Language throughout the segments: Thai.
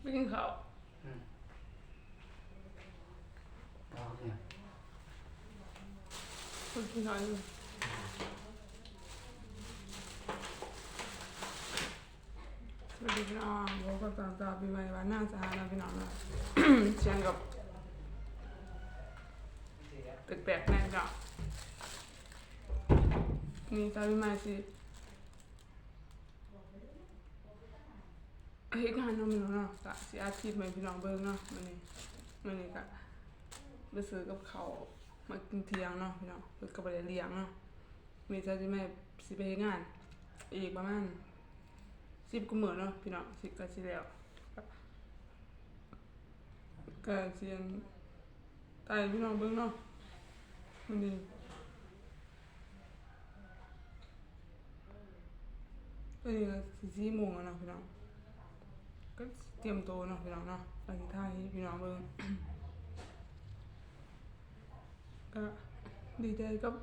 ไม่กินข้าวเอาเนี่นกินยอยู่สวัสดีพี่น้องผมก็ตามตาพี่ใหม่วันหน้าสหานะพี่น้องนะเชียงกับตึกแปลกแน่นก็นี่ตาพี่ใหสิ เฮ้ยงานน้องพี่น้องเนาะกะสิอาชีพใหม่พี่น้องเบิ่งเนาะมันนี่มันนี่กะไปซื้อกับเขาวมากินเที่ยงเนาะพี่น้องเพิ่นก็บ่ได้เลี้ยงเนาะมีตาปีใหม่สิไปเฮ็ดงาน อีกประมาณสิบกุมมื้อเนาะพี่น้องสิก็สิแล้วก็เสียนตายพี่น้องเบิ่งเนาะมันนี่ก็นี่ก็สิสี่โมงเนาะพี่น้อง ก็เตรียมตัวเนาะพี่น้องเนาะไปที่ท่ายพี่น้องเบิ่งก็ดีใจกับ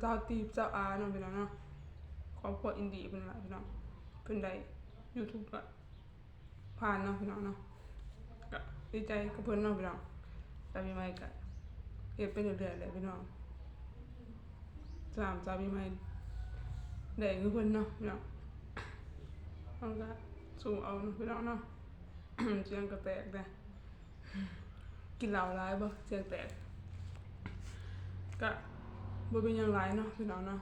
เจ้าตีบเจ้าอาเนาะพี่น้องเนาะครอบครัวอินดีเพิ่นละพี่น้องเพิ่นได้ YouTube ก็ผ่านเนาะพี่น้องเนาะก็ดีใจกับเพื่อนเน้องพี่น้องจามีไม่ก็เฮ็ดไปเรื่อยๆเลยพี่น้องสามจามีไม่ได้คือเพื่อนเนาะพี่น้องเอาก็ สู้เอาเนาะพี่น้องเนาะเสียงก็แตกเด้กินเหล้าหลายบ่เสียงแตกก็บ่เป็นยังหลายเนาะพี่น้องเนาะ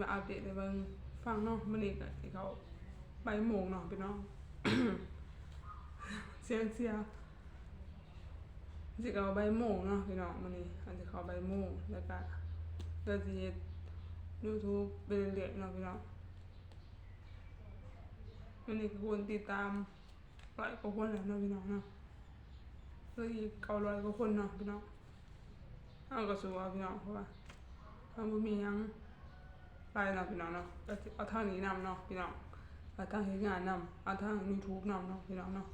มาอัปเดตให้เบิ่งฟังเนาะมื้อนี้ก็สิเขาบ่ายโมงเนาะพี่น้องเสียงเสียสิเอาใบโมงเนาะพี่น้องมันนี่อันสิเขาใบโมงแล้วก็เดี๋ยวสิเฮ็ด YouTube ไปเรื่อยๆเนาะพี่น้อง มันนี่ก็คนติดตามร้อยกว่าคนแล้วเนาะพี่น้องเนาะแล้วอีกเก้าร้อยกว่าคนเนาะพี่น้องเอาก็สู้เอาพี่น้องเพราะว่าเราบ่มียังไปเนาะพี่น้องเนาะเอาทางนี้นำเนาะพี่น้องเอาทางเฮ็ดงานนำเอาทาง YouTube นำเนาะพี่น้องเนาะ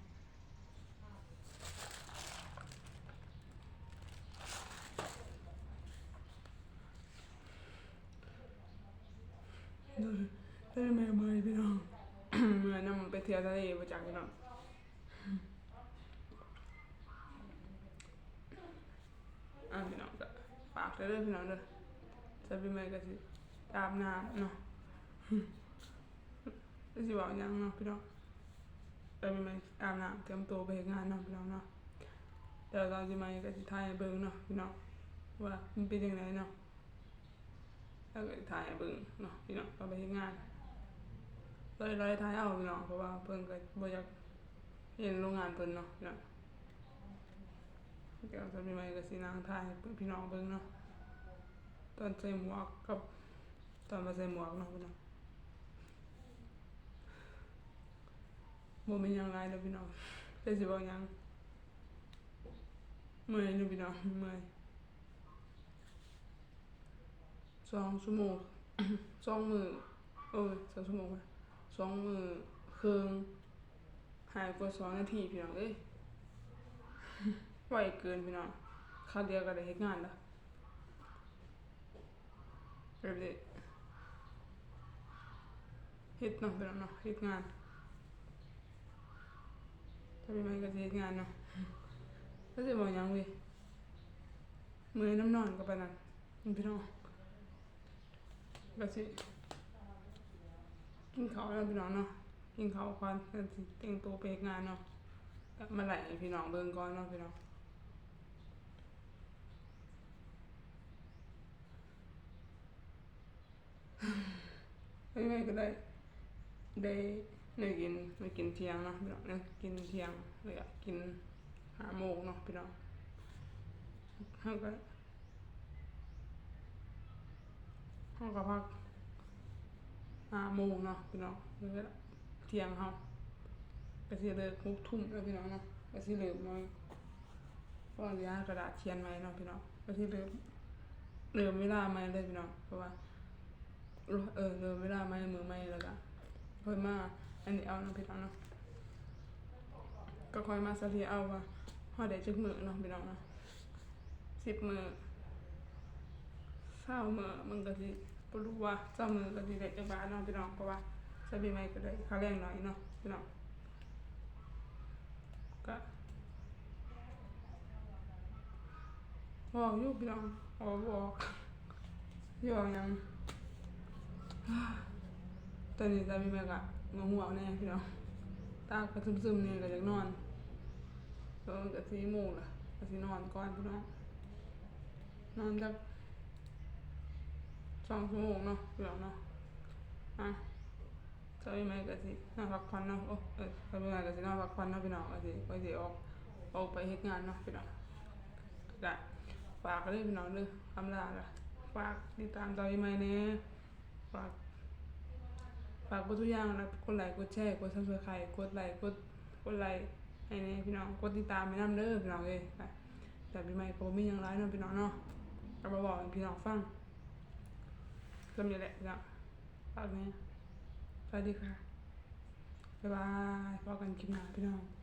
ได้แม่เมยพี่น้อง เที่ยวทะเลมาจากพี่น้องอะพี่น้องก็ฝากเด้อพี่น้องเด้อจะเป็นเมยก็สิตามน้ำเนาะก็สิบอกหยังเนาะพี่น้องจะเป็นเมยอาบน้ำเตรียมตัวไปเฮ็ดงานเนาะพี่น้องเนาะเดี๋ยวเราจะมาก็สิถ่ายให้เบิ่งเนาะพี่น้องว่ามันเป็นยังไงเนาะแล้วก็ถ่ายให้เบิ่งเนาะพี่น้องก็ไปงาน เลยเลยถ่ายเอาพี่น้องเพราะว่าเพิ่นก็บ่อยากเห็นโรงงานเพิ่นเนาะพี่น้องเดี๋ยวจะมีใหม่ก็สินั่งถ่ายพี่น้องเบิ่งเนาะตอนใส่หมวกกับตอนมาใส่หมวกเนาะพี่น้องบ่มีหยังหลายเด้อพี่น้องแต่สิบอกหยังเมื่อยเด้อพี่น้องเมื่อยสองชั่วโมงสองมือเออสองชั่วโมง สองมือครึ่งหายกว่าสองนาทีพี่น้องเอ้ยไวเกินพี่น้องคาเดียวก็ได้เฮ็ดงานล้วเรียบร้อยเฮ็ดเนาะพี่น้องเนาะเฮ็ดงานถ้าเป็นไงก็สิเฮ็ดงานเนาะก็สิบอกยังเว้ยมือน้ำนอนก็ไปนนั้นพี่น้องก็สิ กินข้าวแล้วพี่น้องเนาะกินข้าวก่อนแล้วสิแต่งตัวไปเฮ็ดงานเนาะก็มาไหลให้พี่น้องเบิ่งก่อนเนาะพี่น้องไม่ไม่ก็ได้ได้ได้กินได้กินเที่ยงเนาะพี่น้องได้กินเที่ยงเลยอะกินหาโมงเนาะพี่น้องเฮาก็เฮาก็พัก หาโมงเนาะพี่น้องแล้วก็เที่ยงเฮาก็สิเลิกหกทุ่มแล้วพี่น้องเนาะก็สิเลิกมาก็เหลือกระดาษเขียนไว้เนาะพี่น้องก็สิเลิกเริ่มเวลาใหม่เลยพี่น้องเพราะว่าเออเดินไม่ได้ไม่มือไม่แล้วก็ค่อยมาอันนี้เอาเนาะพี่น้องเนาะก็ค่อยมาสักทีเอาว่าพอได้จักมือเนาะพี่น้องเนาะสิบมือเศร้ามือมันก็สิ บ่รู้ว่าเศร้ามือก็สิได้จักบาทเนาะพี่น้องเพราะว่าสบีไม่ก็ได้ค่าแรงหน่อยเนาะพี่น้องก็บอกอยู่พี่น้องออกบอกยองยังตอนนี้จะมีแม่กะงงหัวแน่พี่น้องตาก็ซึมๆนี่ก็อยากนอนแล้วก็สีโมงล่ะก็สินอนก่อนพี่น้องนอนจัก สองชั่วโมงเนาะพี่น้อเนาะอะจะมีแม่ก็สินอนพักผ่อนเนาะโอ้เออจะมีแม่ก็สินอนพักผ่อนเนาะพี่น้องก็สิก็สิออกออกไปเฮ็ดงานเนาะพี่น้องก็ฝากเลยพี่น้องเด้อคำลาละฝากติดตามตอนใหม่ๆแน่ฝากฝากกดทุกอย่างนะกดไลค์กดแชร์กดซับสไครต์กดไลค์กดกดไลค์ให้แน่พี่น้องกดติดตามให้ำเด้อพี่น้องเอ้ยแต่ปีใหม่ก็บ่มียังหลายเนาะพี่น้องเนาะก็มาบอกพี่น้องฟัง ก็มีแหละจ้ะฝากแม่สวัสดีค่ะ บ๊ายบายพบกันคลิปหน้าพี่น้อง